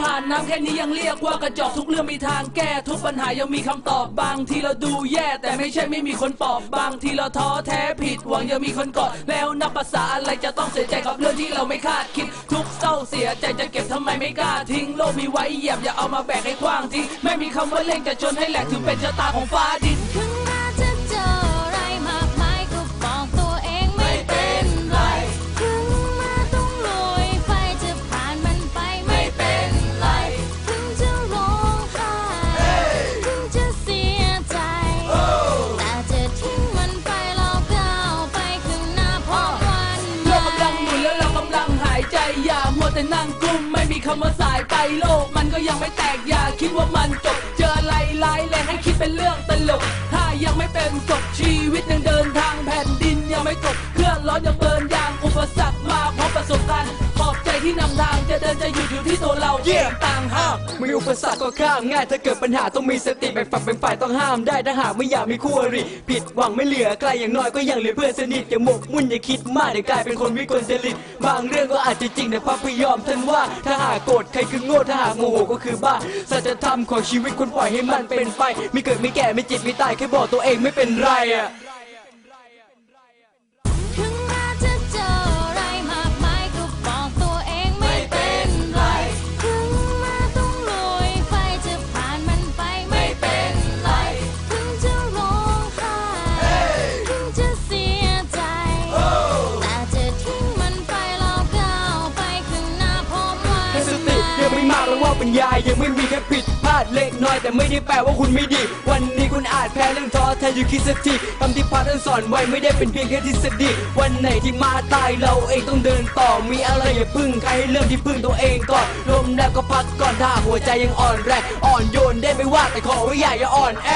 ผ่ามแค่นี้ยังเรียกว่ากระจอกทุกเรื่องมีทางแก้ ทุกปัญหายังมีคำตอบบางทีเราดูแย่ แต่ไม่ใช่ไม่มีคนปอบบางทีเราท้อแท้ผิดหวังยังมีคนกอดแล้วนับภาษาอะไรจะต้องเสียใจกับเรื่องที่เราไม่คาดคิด ทุกเศร้าเสียใจจะเก็บทำไมไม่กล้าทิ้งโลกมีไว้เหยียบอย่าเอามาแบกให้กว้างทิ้งไม่มีคำว่าเล่นจะจนให้แหลกถือเป็นชะตาของฟ้าดิน นั่งกลุ้มไม่มีคำว่าสายไปโลก มันก็ยังไม่แตกอย่าคิดว่ามันจบ เจออะไรร้ายแรงให้คิดเป็นเรื่องตลก ถ้ายังไม่เป็นศพชีวิตยังเดินทางแผ่นดินยังไม่ตกเครื่องร้อนยังเบินยางอุปสรรคมาพร้อมประสบการณ์ขอบใจที่นำทางจะเดินจะหยุดอยู่ที่ตัวเราเองตางหากมีอุปสรรคก็ข้ามง่ายถ้าเกิดปัญหาต้องมีสติแบ่งฝักแบ่งฝ่ายต้องห้ามได้ถ้าหากไม่อยากมีคู่อริผิดหวังไม่เหลือใครอย่างน้อยก็ยังเหลือเพื่อนสนิทอย่าหมกมุ่นอย่าคิดมากเดี๋ยวกลายเป็นคนวิกลจริตบางเรื่องก็อาจจะจริงแต่พระพยอมท่านว่าถ้าหากโกรธใครคือโง่ถ้าหากโมโหก็คือบ้าสัจธรรมของชีวิตคนปล่อยให้มันเป็นไปไม่เกิดไม่แก่ไม่เจ็บไม่ตายแค่บอกตัวเองไม่เป็นไรอะ ว่าปัญญายังไม่มีแค่ผิดพลาดเล็กน้อยแต่ไม่ได้แปลว่าคุณไม่ดี วันนี้คุณอาจแพ้เรื่องท้อแท้อยู่คิดสักทีคำที่พาท่านสอนไว้ไม่ได้เป็นเพียงแค่ทฤษฎีวันไหนที่มาตายเราเองต้องเดินต่อมีอะไรอย่าพึ่งใครให้เริ่มที่พึ่งตัวเองก่อนลมแล้วก็พักก่อนถ้าหัวใจยังอ่อนแรงอ่อนโยนได้ไม่ว่าแต่ขอว่าอย่าอย่าอ่อนแอ